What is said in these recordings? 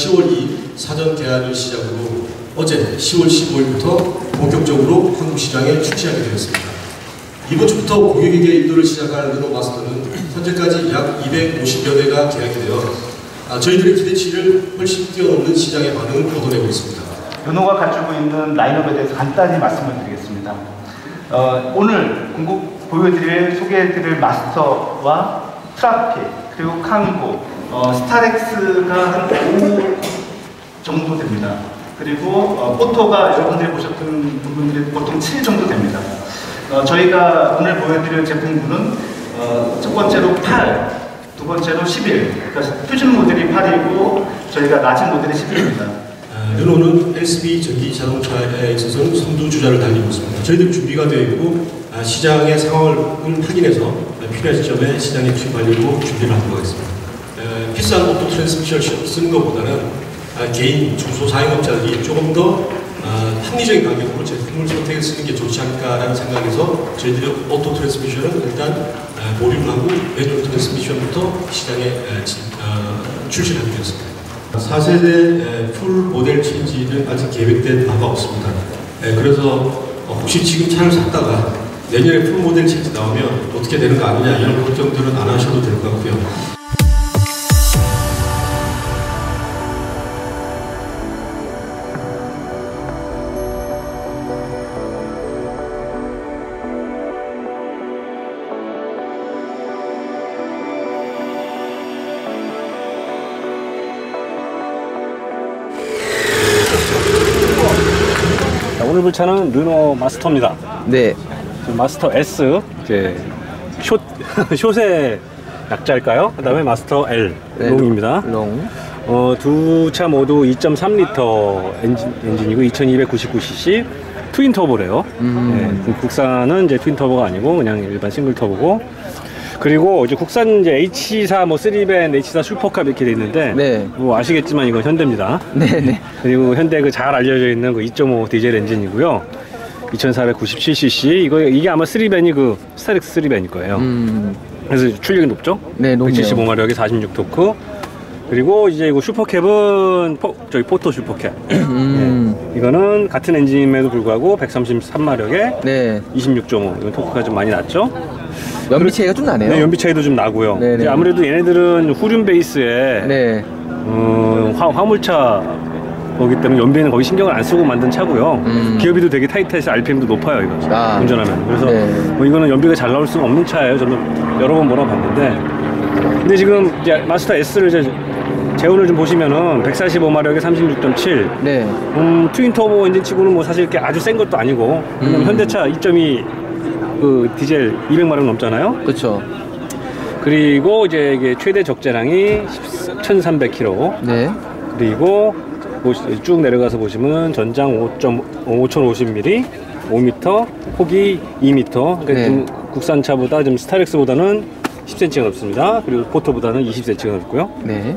10월 2일 사전 개화를 시작으로 어제 10월 15일부터 본격적으로 한국 시장에 출시하게 되었습니다. 이번 주부터 고객에게 인도를 시작할 르노 마스터는 현재까지 약 250여 대가 계약이 되어 아, 저희들의 기대치를 훨씬 뛰어넘는 시장의 반응을 얻어내고 있습니다. 르노가 가지고 있는 라인업에 대해서 간단히 말씀을 드리겠습니다. 어, 오늘 공급 보여드릴 소개해드릴 마스터와 트라피 그리고 칸고 어, 스타렉스가 한5 정도 됩니다. 그리고 어, 포토가 여러분들이 보셨던 부분들이 보통 7 정도 됩니다. 어, 저희가 오늘 보여드릴 제품군은 어, 첫 번째로 8, 두 번째로 11. 그러니까 표준 모델이 8이고 저희가 낮은 모델이 11입니다. 아, 르노는 SB 전기 자동차에 있어서는 선두 주자를 달리고 있습니다. 저희들 준비가 되어 있고 아, 시장의 상황을 확인해서 필요한 시점에 시장에 투입하려고 준비를 하도록 하겠습니다. 에, 비싼 오토 트랜스미션을 쓰는 것보다는 아, 개인 중소 사용업자들이 조금 더 아, 합리적인 가격으로 제품을 선택해 쓰는 게 좋지 않을까라는 생각에서 저희들이 오토 트랜스미션은 일단 아, 보류를 하고 매뉴얼 트랜스미션부터 시장에 출시를 하게 되었습니다. 4세대 풀 모델 체인지는 아직 계획된 바가 없습니다. 에, 그래서 어, 혹시 지금 차를 샀다가 내년에 풀 모델 체인지 나오면 어떻게 되는 거 아니냐 이런 걱정들은 안 하셔도 될 것 같고요. 오늘 볼 차는 르노 마스터입니다. 네. 마스터 S 이제 숏 숏의 약자일까요? 그다음에 마스터 L 네, 롱입니다. 롱. 어, 두 차 모두 2.3리터 엔진, 엔진이고 2299cc 트윈 터보래요. 음. 네, 국산은 이제 트윈 터보가 아니고 그냥 일반 싱글 터보고 그리고 이제 국산 이제 H4 뭐 3밴 H4 슈퍼캅 이렇게 돼 있는데 네. 뭐 아시겠지만 이건 현대입니다. 네 네. 그리고 현대 그 잘 알려져 있는 그 2.5 디젤 엔진이고요. 2497cc 이거 이게 아마 3밴이 그 스타렉스 3밴일 거예요. 음. 그래서 출력이 높죠? 네, 높네요. 175마력에 46 토크. 그리고 이제 이거 슈퍼캡은 포, 저기 포토 슈퍼캡. 음. 예. 이거는 같은 엔진임에도 불구하고 133마력에 네. 26.5. 이건 토크가 좀 많이 낮죠? 연비 차이가 좀 나네요. 네, 연비 차이도 좀 나고요. 네네. 이제 아무래도 얘네들은 후륜 베이스에 네. 어, 화, 화물차 거기 때문에 연비는 거의 신경을 안 쓰고 만든 차고요. 음. 기어비도 되게 타이트해서 RPM도 높아요, 이거. 아. 운전하면. 그래서 네. 뭐 이거는 연비가 잘 나올 수는 없는 차예요. 저는 여러 번 몰아봤는데. 근데 지금 이제 마스터 S를 이제 재원을 좀 보시면은 145마력에 36.7. 네. 음, 트윈 터보 엔진 치고는 뭐 사실 이렇게 아주 센 것도 아니고. 음. 현대차 2.2 그 디젤 200마력 넘잖아요. 그렇죠. 그리고 이제 이게 최대 적재량이 1300km. 네. 그리고 쭉 내려가서 보시면 전장 5.5 5050mm, 5m, 폭이 2m. 그러니까 네. 좀 국산차보다 좀 스타렉스보다는 10cm가 넓습니다. 그리고 포토보다는 20cm가 넓고요. 네.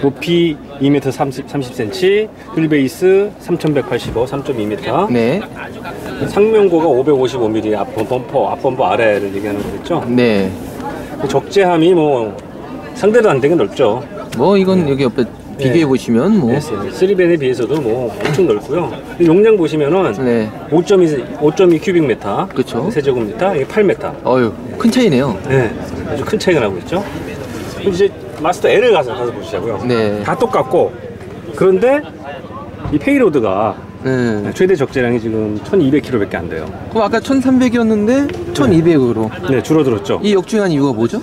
높이 2m 30, 30cm, 휠베이스 3185, 3.2m. 네. 상면고가 555mm 앞 범퍼, 앞 범퍼 아래를 얘기하는 거겠죠. 네. 적재함이 뭐 상대도 안 되게 넓죠. 뭐 이건 여기 옆에 비교해 보시면 뭐. 네, 3밴에 비해서도 뭐 엄청 넓고요. 용량 보시면은 네. 5.2, 5.2 큐빅미터. 그쵸. 세제곱미터. 이게 8m. 어유 큰 차이네요. 네. 아주 큰 차이가 나고 있죠. 이제 마스터 L을 가서, 가서 보시자고요. 네. 다 똑같고. 그런데 이 페이로드가 네. 최대 적재량이 지금 1200km밖에 안 돼요. 그럼 아까 1300이었는데 1200으로. 네, 줄어들었죠. 이 역주행한 이유가 뭐죠?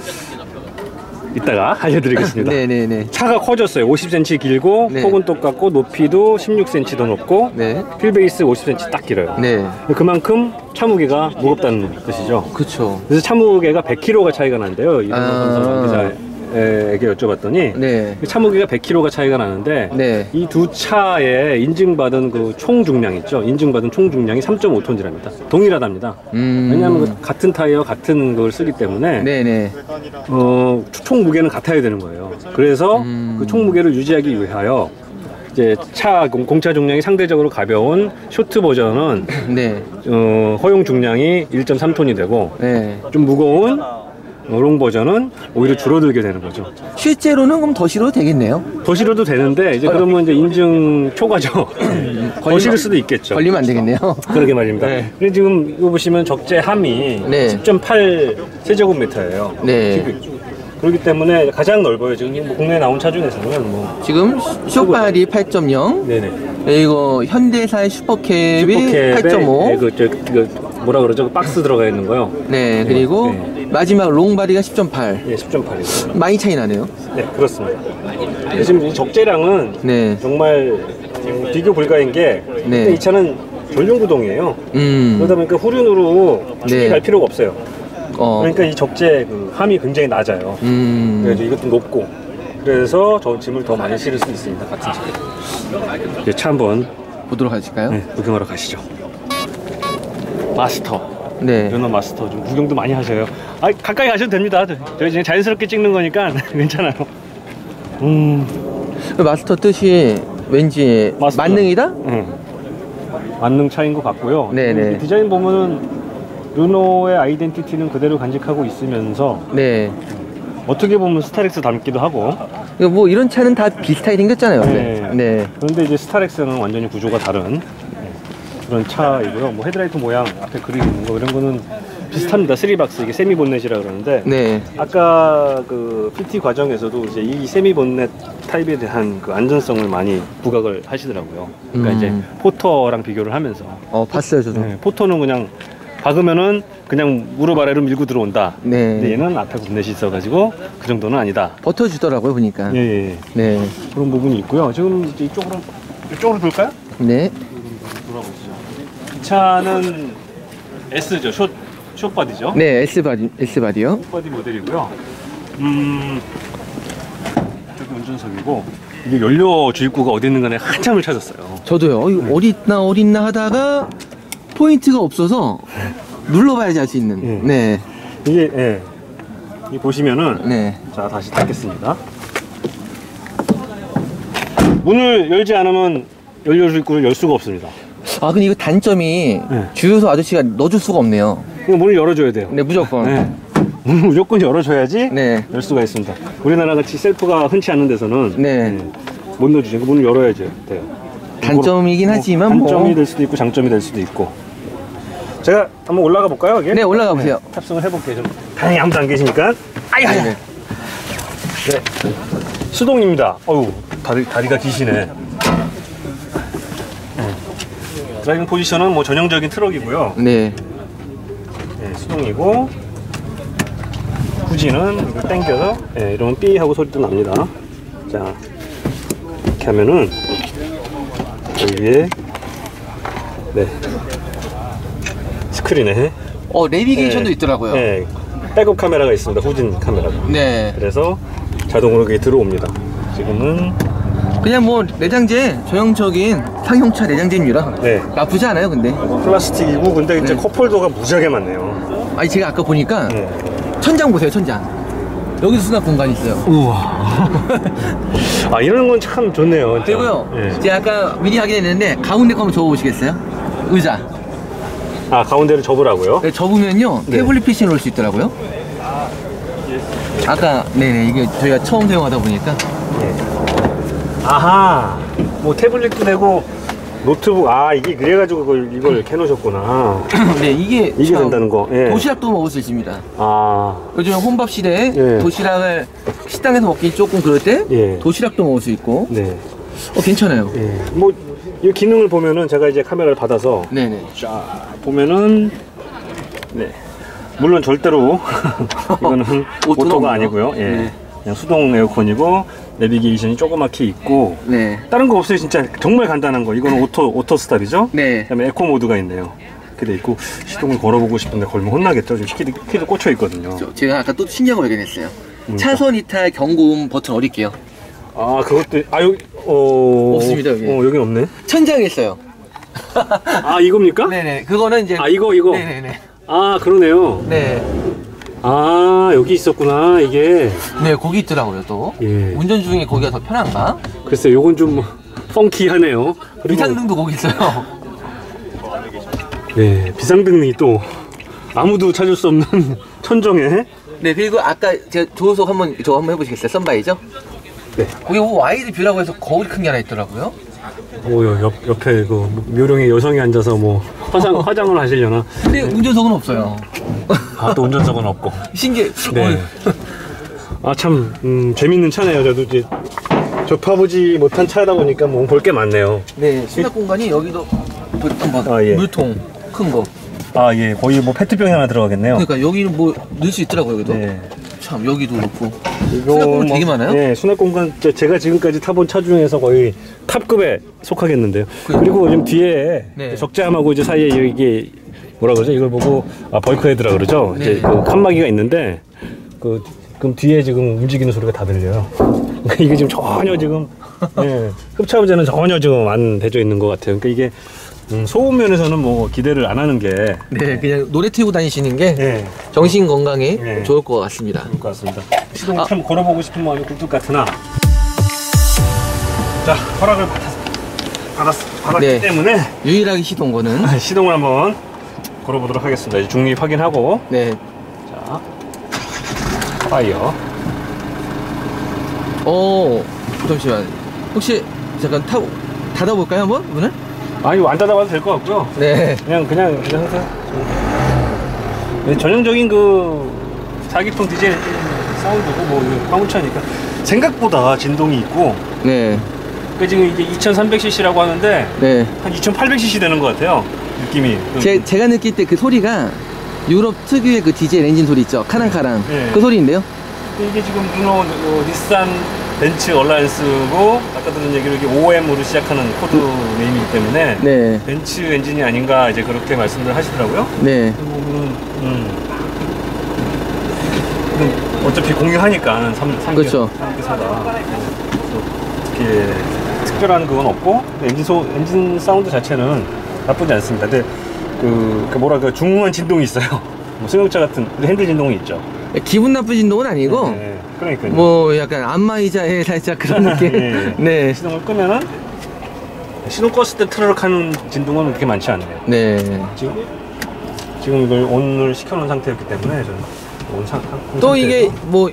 이따가 알려드리겠습니다. 네네네. 차가 커졌어요. 50cm 길고 네. 폭은 똑같고 높이도 16cm 더 높고 네. 휠베이스 50cm 딱 길어요. 네. 그만큼 차 무게가 무겁다는 뜻이죠. 그쵸. 그래서 차 무게가 100kg가 차이가 난대요. 이런 아. 에게 여쭤봤더니 네. 차 무게가 100kg가 차이가 나는데 네. 이 두 차에 인증받은 그 총 중량 있죠. 인증받은 총 중량이 3.5톤이랍니다. 동일하답니다. 음. 왜냐하면 그 같은 타이어 같은 걸 쓰기 때문에 네네. 어, 총 무게는 같아야 되는 거예요. 그래서 음. 그총 무게를 유지하기 위하여 이제 차 공- 공차 중량이 상대적으로 가벼운 쇼트 버전은 네. 어, 허용 중량이 1.3톤이 되고 네. 좀 무거운 어, 롱 버전은 오히려 줄어들게 되는 거죠. 실제로는 그럼 더 실어도 되겠네요. 더 실어도 되는데 이제 그러면 이제 인증 초과죠. 더 실을 수도 있겠죠. 걸리면 안 되겠네요. 그러게 말입니다. 네. 근데 지금 이거 보시면 적재 함이 네. 10.8 세제곱미터예요. 네. 그렇기 때문에 가장 넓어요. 지금 뭐 국내에 나온 차 중에서는 뭐 지금 쇼파리 8.0 네네. 그리고 현대사의 슈퍼캡이 슈퍼캡에 8.5 네, 그, 저, 그 뭐라 그러죠? 그 박스 들어가 있는 거요. 네 그리고 네. 마지막 롱바디가 10.8 예, 10.8이고. 많이 차이 나네요. 네, 그렇습니다. 지금 이 적재량은 네. 정말 음, 비교 불가인 게 네. 이 차는 전륜 구동이에요. 음. 그러다 보니까 후륜으로 축이 네. 갈 필요가 없어요. 어. 그러니까 이 적재 그 함이 굉장히 낮아요. 음. 그래서 이것도 높고 그래서 저 짐을 더 많이 실을 수 있습니다. 같은 차. 이제 차 한번 보도록 하실까요? 네, 구경하러 가시죠. 마스터. 네. 연어 마스터 좀 구경도 많이 하셔요. 아 가까이 가셔도 됩니다. 저희 지금 자연스럽게 찍는 거니까 괜찮아요. 음, 그 마스터 뜻이 왠지 마스터. 만능이다? 음. 만능 차인 것 같고요. 네네. 이 디자인 보면은 르노의 아이덴티티는 그대로 간직하고 있으면서 네. 어떻게 보면 스타렉스 닮기도 하고 뭐 이런 차는 다 비슷하게 생겼잖아요. 원래. 네. 네. 그런데 이제 스타렉스는 완전히 구조가 다른 그런 차이고요. 뭐 헤드라이트 모양 앞에 그리고 있는 거 이런 거는 비슷합니다. 스리박스 이게 세미 본넷이라 그러는데 네. 아까 그 PT 과정에서도 이제 이 세미 본넷 타입에 대한 그 안전성을 많이 부각을 하시더라고요. 그러니까 음. 이제 포터랑 비교를 하면서 어 봤어요 저도. 네, 포터는 그냥 박으면은 그냥 무릎 아래로 밀고 들어온다. 네. 근데 얘는 앞에 본넷이 있어가지고 그 정도는 아니다. 버텨주더라고요 보니까. 예, 예, 예. 네. 그런 부분이 있고요. 지금 이쪽으로 이쪽으로 돌까요? 네. 차는 S죠. 숏 숏바디죠. 네 S 바디 S 바디요. 숏바디 모델이고요. 음, 저기 운전석이고 이게 연료 주입구가 어디 있는 간에 한참을 찾았어요. 저도요. 어, 이거 어딨나 어딨나 하다가 포인트가 없어서 눌러봐야지 알 수 있는. 예. 네. 이게 예. 이 보시면은 네. 자 다시 닫겠습니다. 문을 열지 않으면 연료 주입구를 열 수가 없습니다. 아 근데 이거 단점이 네. 주유소 아저씨가 넣어줄 수가 없네요. 이거 문을 열어줘야 돼요. 네 무조건. 네. 문을 무조건 열어줘야지 네. 열 수가 있습니다. 우리나라 같이 셀프가 흔치 않은 데서는 네. 못 넣어주죠. 그 문을 열어야지 돼요. 단점이긴 뭐 하지만 뭐. 단점이 될 수도 있고 장점이 될 수도 있고. 제가 한번 올라가 볼까요? 여기? 네 올라가 보세요. 탑승을 해볼게요. 좀 다행히 아무도 안 계시니까. 아야야. 네. 네. 수동입니다. 어우, 다리, 다리가 기시네. 네. 드라이빙 포지션은 뭐 전형적인 트럭이고요. 네. 네, 수동이고 후지는 이걸 당겨서 네, 이러면 삐 하고 소리도 납니다. 자 이렇게 하면은 여기 위에 네 스크린에 어 내비게이션도 네, 있더라고요. 네. 네, 백업 카메라가 있습니다. 후진 카메라가. 그래서 자동으로 그게 들어옵니다. 지금은 그냥 뭐 내장재 전형적인 상용차 내장재입니다. 네 나쁘지 않아요 근데. 플라스틱이고 근데 이제 네. 컵홀더가 무지하게 많네요. 아니 제가 아까 보니까 네. 천장 보세요 천장. 여기도 수납 공간이 있어요. 우와. 아 이런 건 참 좋네요. 진짜. 그리고요. 예. 제가 아까 미리 확인했는데 가운데 거 한번 접어보시겠어요? 의자. 아 가운데를 접으라고요? 네, 접으면요 네. 태블릿 PC 놓을 수 있더라고요. 아까 네네 이게 저희가 처음 사용하다 보니까 아하. 뭐 태블릿도 되고 노트북 아 이게 그래가지고 이걸 이렇게 해놓으셨구나. 네 이게 이게 참 된다는 거. 예. 도시락도 먹을 수 있습니다. 아 요즘 혼밥 시대에 예. 도시락을 식당에서 먹기 조금 그럴 때 예. 도시락도 먹을 수 있고 네. 어 괜찮아요. 예. 뭐이 기능을 보면은 제가 이제 카메라를 받아서 네네. 쫙 보면은 네. 물론 절대로 이거는 오토가. 아니고요. 예. 네. 그냥 수동 에어컨이고 내비게이션이 조그맣게 있고 네. 다른 거 없어요 진짜 정말 간단한 거 이거는 오토 오토 스탑이죠 네. 그다음에 에코 모드가 있네요 돼 있고 시동을 걸어보고 싶은데 걸면 혼나겠죠 지금 키도, 키도 꽂혀 있거든요 저- 제가 아까 또 신기한 거 발견했어요. 뭡니까? 차선 이탈 경고음 버튼 어딜게요? 아 그것도 아 여기 어 없습니다, 여기. 어 여기 없네 천장에 있어요. 아 이겁니까 네네. 그거는 이제 아 이거 이거 네네네. 아 그러네요 네. 아 여기 있었구나 이게 네, 거기 있더라고요 또. 예 운전 중에 거기가 더 편한가? 글쎄 요건 좀 펑키하네요 비상등도 거기 있어요. 네 비상등이 또 아무도 찾을 수 없는 천정에 네 그리고 아까 제가 조호석 한번 저거 한번 해보시겠어요? 썬바이죠? 네. 거기 뭐 와이드 뷰라고 해서 거울 큰 게 하나 있더라고요. 오, 옆, 옆에 그 묘령의 여성이 앉아서 뭐 화장, 화장을 하시려나 근데 운전석은 없어요. 아 또 운전석은 없고 신기해. 네. 아참 음, 재밌는 차네요 저도 이제 접해보지 못한 차다 보니까 뭐 볼 게 많네요 네 수납 공간이 여기도 뭐 한번 아, 예. 물통 큰 거. 아 예 거의 뭐 페트병이 하나 들어가겠네요 그러니까 여기는 뭐 넣을 수 있더라고요 여기도. 네. 참 여기도 그렇고. 이거 수납 공간 뭐- 되게 많아요? 네, 수납 공간 제- 제가 지금까지 타본 차 중에서 거의 탑급에 속하겠는데요. 그래요? 그리고 지금 뒤에 네. 적재함하고 이제 사이에 이게 뭐라 그러죠? 이걸 보고 아 벌크헤드라 그러죠. 네. 이제 그 칸막이가 있는데 그 그럼 뒤에 지금 움직이는 소리가 다 들려요. 그러니까 이게 지금 전혀 지금 예, 흡차음제는 전혀 지금 안 돼져 있는 것 같아요. 그러니까 이게 음, 소음 면에서는 뭐 기대를 안 하는 게 네 그냥 노래 틀고 다니시는 게 예, 정신 건강에 네. 좋을 것 같습니다. 좋을 것 같습니다. 시동 아. 참 걸어보고 싶은 마음이 굴뚝 같으나 자 허락을 받았, 받았, 받았기 네. 때문에 유일하게 시동 거는 시동을 한번 걸어보도록 하겠습니다. 이제 중립 확인하고 네. 자 파이어 어 잠시만. 혹시 잠깐 타고 닫아볼까요 한번 문을? 아니 이거 안 닫아봐도 될 것 같고요. 네. 그냥 그냥 그냥 항상 네, 전형적인 그 사기통 디젤 사운드고 뭐 화물차니까 생각보다 진동이 있고 네. 그 지금 이게 2,300cc라고 하는데 네. 한 2,800cc 되는 것 같아요. 느낌이. 그- 제, 제가 느낄 때 그 소리가 유럽 특유의 그 디젤 엔진 소리 있죠. 카랑카랑. 네. 그 소리인데요. 이게 지금 르노 어, 닛산 벤츠 얼라이언스고 아까 들은 얘기로 이게 OM으로 시작하는 코드 네임이기 때문에 네. 벤츠 엔진이 아닌가 이제 그렇게 말씀을 하시더라고요. 네. 그리고 음, 음. 어차피 공유하니까 3, 3개, 그렇죠. 3개 사다. 특히 특별한 그건 없고 엔진 소 엔진 사운드 자체는 나쁘지 않습니다. 근데 그, 그 뭐라 그 중후한 진동이 있어요. 뭐 승용차 같은 핸들 진동이 있죠. 기분 나쁜 진동은 아니고 네, 그러니까요. 뭐 약간 안마의자에 살짝 그런 느낌. 네. 네. 시동을 끄면은 시동 껐을 때 트르륵 하는 진동은 그렇게 많지 않네요. 네. 지금 지금 이걸 온을 시켜놓은 상태였기 때문에 저는 온 상. 온또 이게 뭐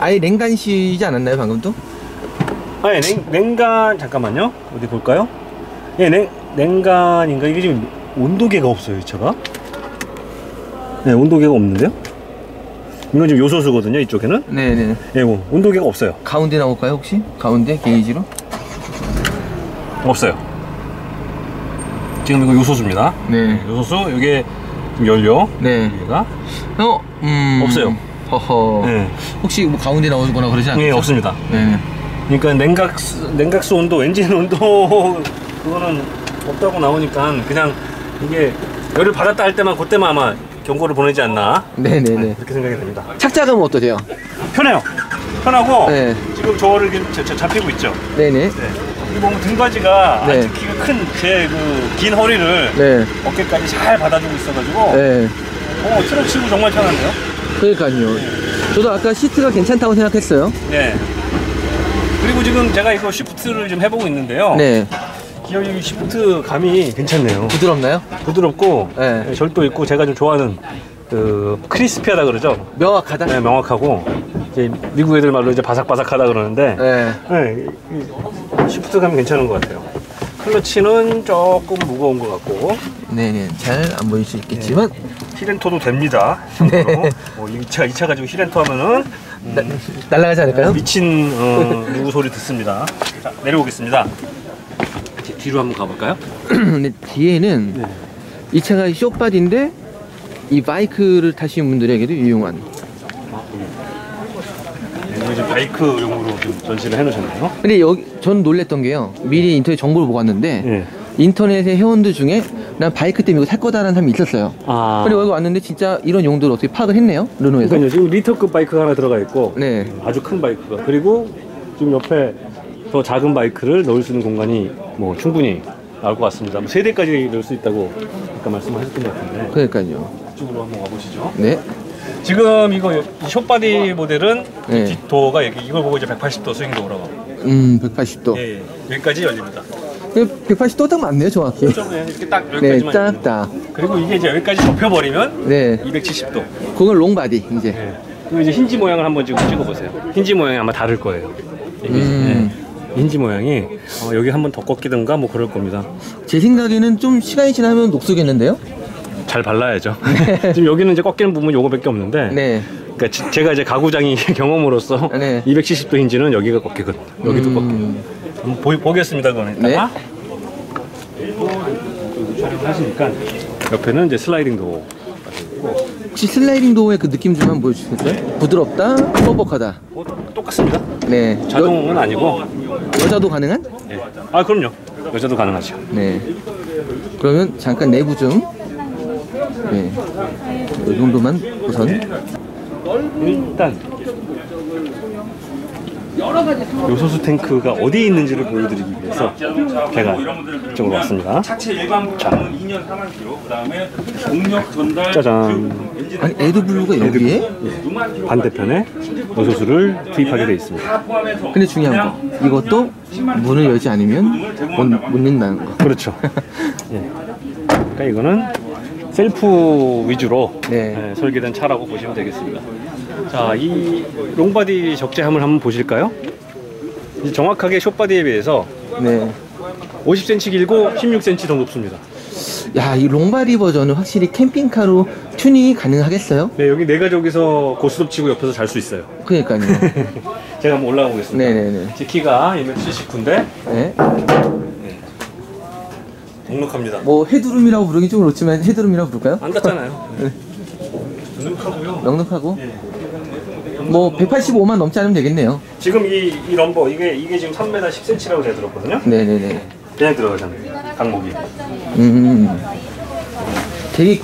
아예 냉간시지 않았나요 방금 또? 아니 냉, 냉간 잠깐만요 어디 볼까요? 예, 냉 냉간인가 이게 지금 온도계가 없어요 이 차가. 네, 온도계가 없는데요? 이건 지금 요소수거든요 이쪽에는. 네네. 예, 뭐 온도계가 없어요. 가운데 나올까요 혹시? 가운데 게이지로? 없어요. 지금 이거 요소수입니다. 네. 요소수 이게 연료. 네. 여기가 어? 음. 없어요. 허허. 네. 혹시 뭐 가운데 나오거나 그러지 않나요? 예, 없습니다. 네. 그러니까 냉각수, 냉각수 온도, 엔진 온도 그거는 없다고 나오니까 그냥 이게 열을 받았다 할 때만 그때만 아마 경고를 보내지 않나 네네네. 그렇게 생각이 됩니다. 착자감은 어떠세요? 편해요. 편하고 네. 지금 저를 지금 잡히고 있죠. 네네. 네. 보면 등받이가 네. 아주 키가 큰 제 그 긴 허리를 네. 어깨까지 잘 받아주고 있어가지고 네. 어, 트럭 치고 정말 편한데요. 그러니까요. 저도 아까 시트가 괜찮다고 생각했어요. 네. 그리고 지금 제가 이거 시프트를 좀 해보고 있는데요. 네. 기어이 시프트 감이 괜찮네요. 부드럽나요? 부드럽고 네. 네, 절도 있고 제가 좀 좋아하는 그 크리스피하다 그러죠. 명확하다? 네, 명확하고 이제 미국 애들 말로 이제 바삭바삭하다 그러는데 네. 네, 이- 시프트 감이 괜찮은 것 같아요. 클러치는 조금 무거운 것 같고 네네. 잘 안 보일 수 있겠지만. 히렌토도 됩니다. 네. 참고로. 뭐이 차, 이차 가지고 히렌토 하면은 나, 날아가지 않을까요? 미친 어, 누구 소리 듣습니다. 자, 내려오겠습니다. 뒤- 뒤로 한번 가볼까요? 근데 뒤에는 네. 이 차가 쇼바디인데 이 바이크를 타시는 분들에게도 유용한. 네, 이거 지금 바이크용으로 좀 전시를 해놓으셨네요. 근데 여기 전 놀랬던 게요. 미리 인터넷 정보를 보고 왔는데 네. 인터넷의 회원들 중에 난 바이크 때문에 이거 살 거다라는 사람이 있었어요. 아. 근데 여기 왔는데 진짜 이런 용도를 어떻게 파악을 했네요. 르노에서. 그러니까요. 지금 리터급 바이크가 하나 들어가 있고 네. 아주 큰 바이크가 그리고 지금 옆에 더 작은 바이크를 넣을 수 있는 공간이 뭐 충분히 나올 것 같습니다. 뭐 세 대까지 넣을 수 있다고 아까 말씀하셨던 것 같은데 그러니까요. 이쪽으로 한번 와보시죠. 네. 지금 이거 이 숏바디 모델은 네. 뒷도어가 여기 이걸 보고 이제 180도 스윙도어라고 음, 180도. 예, 예. 여기까지 열립니다. 180도 딱 맞네요, 정확히. 좀 그냥 이렇게 딱 네, 여기까지만 딱, 열리는 딱. 그리고 이게 이제 여기까지 접혀버리면 네. 270도. 그건 롱바디 이제. 네. 그리고 이제 힌지 모양을 한번 지금 찍어보세요. 힌지 모양이 아마 다를 거예요. 이게, 음. 네. 힌지 모양이 어, 여기 한번 더 꺾이든가 뭐 그럴 겁니다. 제 생각에는 좀 시간이 지나면 녹슬겠는데요? 잘 발라야죠. 지금 여기는 이제 꺾이는 부분 요거밖에 없는데. 네. 그러니까 지- 제가 이제 가구장이 경험으로서 네. 270도 힌지는 여기가 꺾이거든. 여기도 음. 꺾여. 한번 보, 보겠습니다. 그건 이따가. 그리고 촬영을 하시니까 옆에는 이제 슬라이딩 도어. 혹시 슬라이딩 도어의 그 느낌 좀 한번 보여주시겠어요? 부드럽다, 뻑뻑하다. 뭐 똑같습니다. 네. 자동은 아니고. 여, 여자도 가능한? 예. 아 그럼요. 여자도 가능하죠. 네. 그러면 잠깐 내부 좀. 네. 이 정도만 우선. 일단 요소수 탱크가 어디에 있는지를 보여드리기 위해서 제가 이쪽으로 왔습니다. 차체 일반 부분은 2년 3만 킬로, 그다음에 동력 전달 짜잔. 아니, 에드블루가 여기에? 반대편에 요소수를 투입하게 되어 있습니다. 근데 중요한 거. 이것도 문을 열지 않으면 못, 못 넣는다는 거. 그렇죠. 예. 그러니까 이거는 셀프 위주로 네. 예, 설계된 차라고 보시면 되겠습니다. 자, 이 롱바디 적재함을 한번 보실까요? 이 정확하게 숏바디에 비해서 네. 50cm 길고 16cm 더 높습니다. 야, 이 롱바디 버전은 확실히 캠핑카로 튜닝이 가능하겠어요? 네, 여기 내가 저기서 고스톱 치고 옆에서 잘 수 있어요. 그러니까요. 제가 한번 올라가 보겠습니다. 네네네. 제 키가 1m79인데 네. 넉넉합니다. 뭐 헤드룸이라고 부르긴 좀 그렇지만 헤드룸이라고 부를까요? 안 닿잖아요. 넉넉하고요. 넉넉하고. 뭐 185만 넘지 않으면 되겠네요. 지금 이, 이 럼버 이게 이게 지금 3m 10cm라고 제가 들었거든요. 네네네. 그냥 들어가잖아요. 강목이. 음. 되게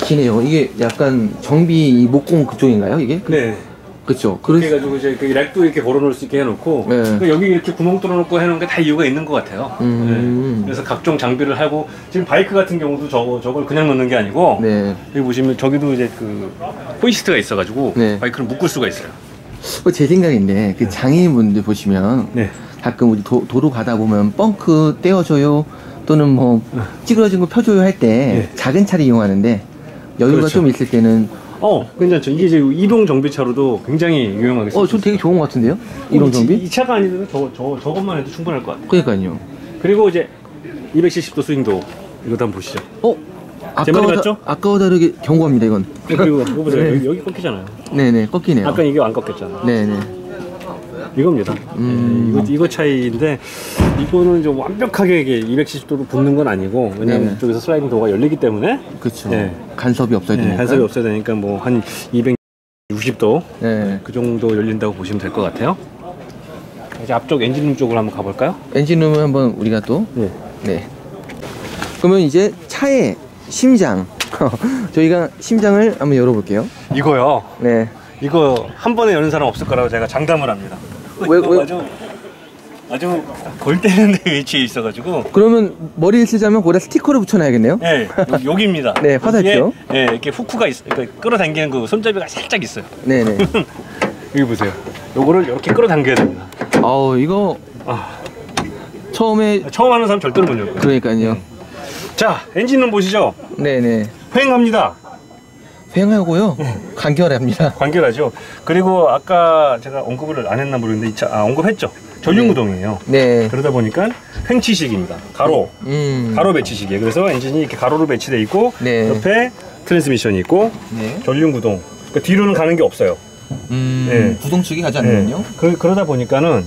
기네요. 이게 약간 정비 이 목공 그쪽인가요? 이게? 네. 그쵸. 그렇게 그래서 해가지고 이제 그 렉도 이렇게 걸어놓을 수 있게 해놓고 네. 그 여기 이렇게 구멍 뚫어놓고 해놓은 게 다 이유가 있는 것 같아요. 음. 네. 그래서 각종 장비를 하고 지금 바이크 같은 경우도 저거 저걸 그냥 넣는 게 아니고 네. 여기 보시면 저기도 이제 그 호이스트가 있어가지고 네. 바이크를 묶을 수가 있어요. 어, 제 생각인데 그 장애인분들 보시면 네. 가끔 우리 도, 도로 가다 보면 뻥크 떼어줘요 또는 뭐 찌그러진 거 펴줘요 할때 네. 작은 차를 이용하는데 여유가 그렇죠. 좀 있을 때는 어, 괜찮죠. 이게 이제 이동 정비차로도 굉장히 유용하게 쓸 어, 수저 되게 좋은 것 같은데요? 이런 이- 정비? 이 차가 아니더라도 저, 저, 저것만 해도 충분할 것 같아요. 그러니까요. 그리고 이제 270도 스윙도 이것도 한번 보시죠. 어? 제 말이 아까워, 맞죠? 다, 아까워 다르게 경고합니다 이건. 그리고 이거 보세요. 네. 여기, 여기 꺾이잖아요. 네네 꺾이네요. 아까 이게 안 꺾였잖아요. 네네. 이겁니다. 음. 예, 이거, 이거 차이인데 이거는 좀 완벽하게 이게 270도로 붙는 건 아니고 왜냐면 네네. 이쪽에서 슬라이딩 도어가 열리기 때문에 그렇죠. 네. 간섭이 없어야 예, 되니까. 간섭이 없어야 되니까 뭐 한 260도 네. 그 정도 열린다고 보시면 될 것 같아요. 이제 앞쪽 엔진룸 쪽으로 한번 가볼까요? 엔진룸을 한번 우리가 또 네. 네. 그러면 이제 차의 심장. 저희가 심장을 한번 열어볼게요. 이거요. 네. 이거 한 번에 여는 사람 없을 거라고 제가 장담을 합니다. 왜- 왜- 아주 아주 골 때리는 데 위치해 있어가지고 그러면 머리를 쓰자면 거기다 스티커를 붙여놔야겠네요. 예, 요- 여기입니다. 네, 화살표. 예, 이렇게 후크가 있어. 그러니까 끌어당기는 그 손잡이가 살짝 있어요. 네네. 여기 보세요. 요거를 이렇게 끌어당겨야 됩니다. 아우 이거 아, 처음에 처음 하는 사람 절대로 못 열고요. 그러니까요. 자, 엔진룸 보시죠. 네네. 횡합니다. 횡하고요. 간결합니다. 관결하죠. 그리고 아까 제가 언급을 안 했나 모르겠는데 이 차, 아, 언급했죠. 전륜구동이에요. 네. 그러다 보니까 횡치식입니다. 가로. 음. 가로 배치식이에요. 그래서 엔진이 이렇게 가로로 배치돼 있고 네. 옆에 트랜스미션이 있고 네. 전륜 구동. 그러니까 뒤로는 가는 게 없어요. 음. 네. 구동 측이 가지 네. 않는군요. 그, 그러다 보니까는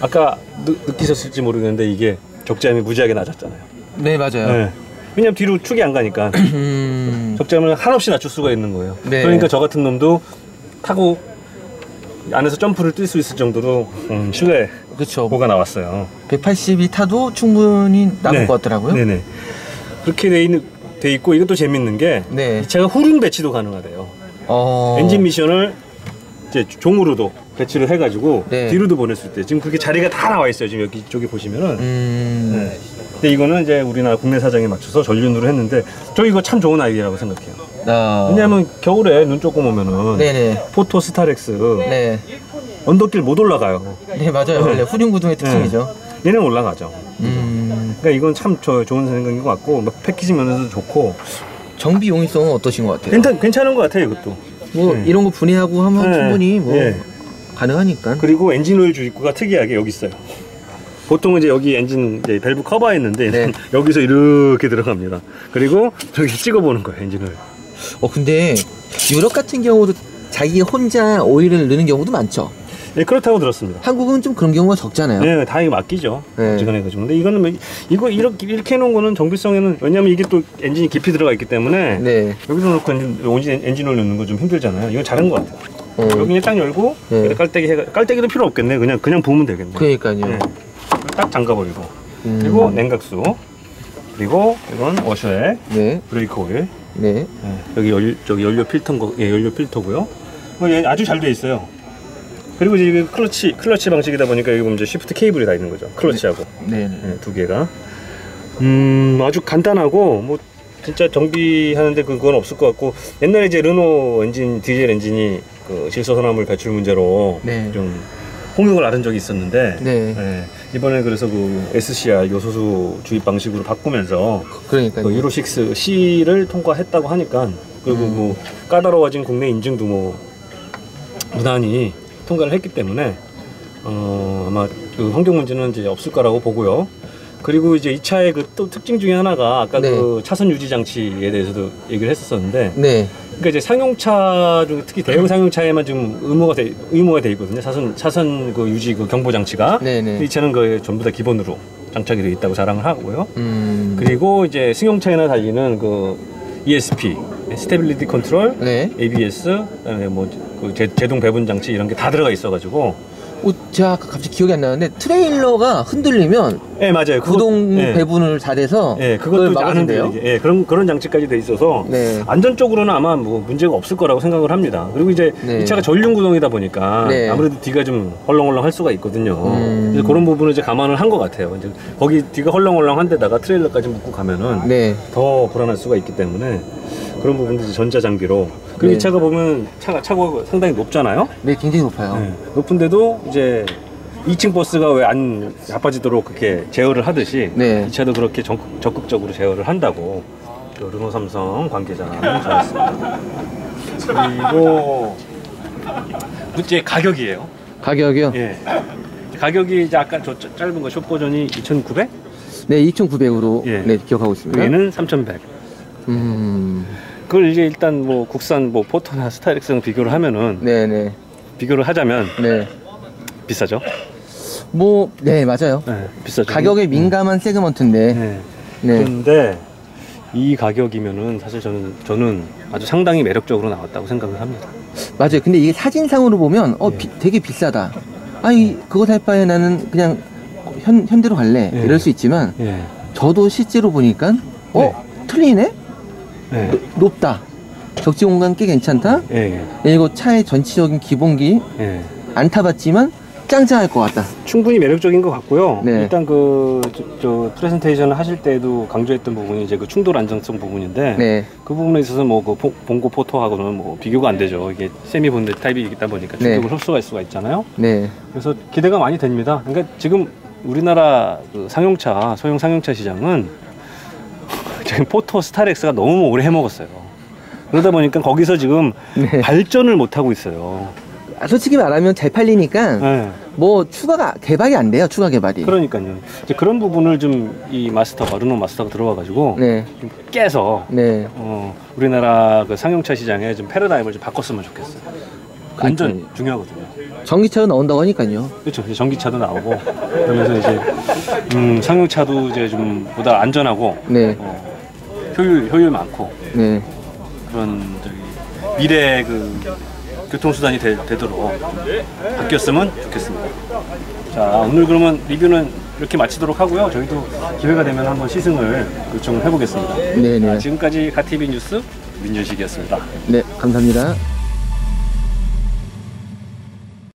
아까 느, 느끼셨을지 모르겠는데 이게 적재함이 무지하게 낮았잖아요. 네 맞아요. 네. 왜냐면 뒤로 축이 안 가니까 음. 적재함을 한없이 낮출 수가 있는 거예요. 네. 그러니까 저 같은 놈도 타고 안에서 점프를 뛸 수 있을 정도로 음, 실내 그렇죠. 보가 나왔어요. 180이 타도 충분히 나올 네. 것 같더라고요. 네네. 그렇게 돼, 있는, 돼 있고 이것도 재밌는 게 네. 이 차가 후륜 배치도 가능하대요. 어. 엔진 미션을 이제 종으로도 배치를 해가지고 네. 뒤로도 보낼 수 있대요. 지금 그렇게 자리가 다 나와 있어요. 지금 여기 쪽에 보시면은. 음. 네. 근데 이거는 이제 우리나라 국내 사정에 맞춰서 전륜으로 했는데 저 이거 참 좋은 아이디어라고 생각해요. 아. 왜냐하면 겨울에 눈 조금 오면은 네네. 포토 스타렉스 네. 언덕길 못 올라가요. 네 맞아요. 원래 후륜 구동의 특징이죠. 얘는 올라가죠. 음, 그러니까 이건 참 저, 좋은 생각인 것 같고 뭐 패키지 면에서도 좋고 정비 용이성은 어떠신 것 같아요? 괜찮, 괜찮은 것 같아요 이것도. 뭐 네. 이런 거 분해하고 하면 네. 충분히 뭐 네. 가능하니까. 그리고 엔진 오일 주입구가 특이하게 여기 있어요. 보통은 이제 여기 엔진 이제 밸브 커버에 있는데 네. 여기서 이렇게 들어갑니다. 그리고 저기 찍어보는 거예요 엔진 오일. 어 근데 유럽 같은 경우도 자기 혼자 오일을 넣는 경우도 많죠. 네, 그렇다고 들었습니다. 한국은 좀 그런 경우가 적잖아요. 네, 다 이거 맡기죠. 네. 직원에 가지고. 근데 이거는 뭐 이거 이렇게 이렇게 해놓은 거는 정비성에는 왜냐면 이게 또 엔진이 깊이 들어가 있기 때문에 네. 여기서 놓고 엔진, 엔진 오일 넣는 거 좀 힘들잖아요. 이건 잘한 것 같아요. 어, 여기 그냥 딱 열고 네. 깔때기 해 깔때기도 필요 없겠네. 그냥 그냥 부으면 되겠네. 그러니까요. 네. 딱 잠가버리고 음, 그리고 냉각수 그리고 이건 워셔액 네, 브레이크 오일 네. 네. 여기 연 저기 연료 필터 거 예, 연료 필터고요. 뭐얘 아주 잘 돼 있어요. 그리고 이제 클러치 클러치 방식이다 보니까 여기 보면 이제 시프트 케이블이 다 있는 거죠. 클러치하고 네, 네. 예, 두 개가 음 아주 간단하고 뭐 진짜 정비하는데 그건 없을 것 같고 옛날에 이제 르노 엔진 디젤 엔진이 그 질소산화물 배출 문제로 네. 좀 홍역을 앓은 적이 있었는데 네. 예, 이번에 그래서 그 SCR 요소수 주입 방식으로 바꾸면서 그러니까요. 그 유로 6 C를 통과했다고 하니까 그리고 음. 뭐 까다로워진 국내 인증도 뭐 무난히 통과를 했기 때문에 어 아마 그 환경 문제는 이제 없을 거라고 보고요. 그리고 이제 이 차의 그 또 특징 중에 하나가 아까 네. 그 차선 유지 장치에 대해서도 얘기를 했었었는데 네. 그러니까 이제 상용차 중 특히 대형 상용차에만 좀 의무가 돼 의무가 돼 있거든요. 차선 차선 그 유지 그 경보 장치가 네, 네. 이 차는 그 전부 다 기본으로 장착이 되어 있다고 자랑을 하고요. 음. 그리고 이제 승용차에나 달리는 그 ESP, 스테빌리티 컨트롤, 네. ABS, 그다음에 뭐 그 제동 배분 장치 이런 게 다 들어가 있어가지고. 어, 제가 갑자기 기억이 안 나는데 트레일러가 흔들리면 예 맞아요. 그것- 구동 예. 배분을 다 돼서 예, 그것도 막아준대요. 예, 그런 그런 장치까지 돼 있어서 네. 안전적으로는 아마 뭐 문제가 없을 거라고 생각을 합니다. 그리고 이제 네. 이 차가 전륜 구동이다 보니까 네. 아무래도 뒤가 좀 헐렁헐렁 할 수가 있거든요. 음. 그래서 그런 부분을 이제 감안을 한 것 같아요. 이제 거기 뒤가 헐렁헐렁한 데다가 트레일러까지 묶고 가면은 네. 더 불안할 수가 있기 때문에 그런 부분도 전자 장비로 그리고 네. 이 차가 보면 차가 차고가 상당히 높잖아요. 네, 굉장히 높아요. 네. 높은데도 이제 2층 버스가 왜안 자빠지도록 그렇게 제어를 하듯이 네. 이 차도 그렇게 적극, 적극적으로 제어를 한다고 그 르노 삼성 관계자는 전했습니다. 그리고 문제 가격이에요. 가격이요? 예. 가격이 이제 아까 저 짜- 짧은 거 숏 버전이 2,900, 네, 2,900으로 예. 네, 기억하고 있습니다. 얘는 3,100. 음. 그걸 이제 일단 뭐 국산 뭐 포터나 스타렉스랑 비교를 하면은 네, 네. 비교를 하자면 네. 비싸죠. 뭐, 네, 맞아요. 네, 비싸죠. 가격에 민감한 세그먼트인데. 네. 네. 그런데 이 가격이면은 사실 저는 저는 아주 상당히 매력적으로 나왔다고 생각을 합니다. 맞아요. 근데 이게 사진상으로 보면 어 비- 되게 비싸다. 아니 그거 살 바에 나는 그냥 현 현대로 갈래. 예. 이럴 수 있지만 예. 저도 실제로 보니까 어 틀리네. 네. 높다. 적지 공간 꽤 괜찮다. 예. 그리고 차의 전체적인 기본기 예. 안 타봤지만 짱짱할 것 같다. 충분히 매력적인 것 같고요. 네. 일단 그, 저, 저 프레젠테이션을 하실 때도 강조했던 부분이 이제 그 충돌 안정성 부분인데 네. 그 부분에 있어서 뭐 그 봉고 포토하고는 뭐 비교가 안 되죠. 이게 세미 본드 타입이다 보니까 네. 충격을 흡수할 수가 있잖아요. 네. 그래서 기대가 많이 됩니다. 그러니까 지금 우리나라 그 상용차, 소형 상용차 시장은 지금 포토 스타렉스가 너무 오래 해먹었어요. 그러다 보니까 거기서 지금 네. 발전을 못 하고 있어요. 아, 솔직히 말하면 잘 팔리니까 네. 뭐 추가가 개발이 안 돼요. 추가 개발이. 그러니까요. 이제 그런 부분을 좀 이 마스터가 르노 마스터가 들어와 가지고 네. 좀 깨서 네. 어, 우리나라 그 상용차 시장에 좀 패러다임을 좀 바꿨으면 좋겠어요. 안전 그러니까요. 중요하거든요. 전기차가 나온다고 하니까요. 그렇죠. 이제 전기차도 나오고 그러면서 이제 음, 상용차도 이제 좀 보다 안전하고 네. 어, 효율 효율 많고 네. 그런 저기 미래 그 교통수단이 되, 되도록 바뀌었으면 좋겠습니다. 자 오늘 그러면 리뷰는 이렇게 마치도록 하고요. 저희도 기회가 되면 한번 시승을 요청을 해보겠습니다. 네, 네. 자, 지금까지 가티비 뉴스 민준식이었습니다. 네. 감사합니다.